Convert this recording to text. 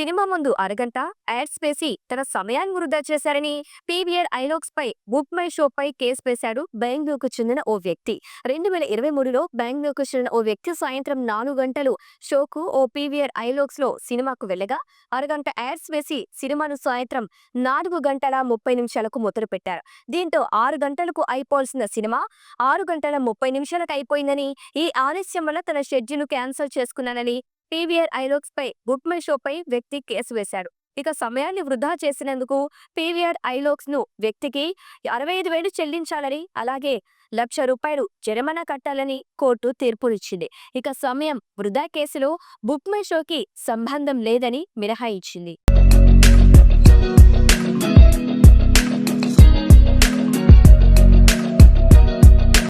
Cinema ముందు అరగంట ads వేసి తన సమయాన్ని వృధా చేశారని పీవీఆర్ ఐలాక్స్ పై బుక్ మై షో పై కేసు వేశాడు బెంగళూరుకు చెందిన ఓ వ్యక్తి. రెండు వేల ఇరవై మూడులో బెంగళూరుకు చెందిన ఓ వ్యక్తి సాయంత్రం నాలుగు గంటలు షోకు ఓ పీవీఆర్ ఐలాక్స్లో సినిమాకు వెళ్ళగా అరగంట యాడ్స్ వేసి సినిమాను సాయంత్రం నాలుగు గంటల ముప్పై నిమిషాలకు మొదలుపెట్టారు దీంతో ఆరు గంటలకు అయిపోవాల్సిన సినిమా ఆరు గంటల ముప్పై నిమిషాలకు అయిపోయిందని ఈ ఆలస్యం వల్ల తన షెడ్యూల్ క్యాన్సిల్ చేసుకున్నానని పీవీఆర్ ఐరోక్స్ పై బుక్ మై వ్యక్తి కేసు వేశాడు. ఇక సమయాన్ని వృధా చేసినందుకు పీవీఆర్ ఐలోక్స్ను వ్యక్తికి అరవై ఐదు వేలు చెల్లించాలని అలాగే లక్ష రూపాయలు జరిమానా కట్టాలని కోర్టు తీర్పునిచ్చింది. ఇక సమయం వృధా కేసులో బుక్ మై షోకి సంబంధం లేదని మినహాయించింది.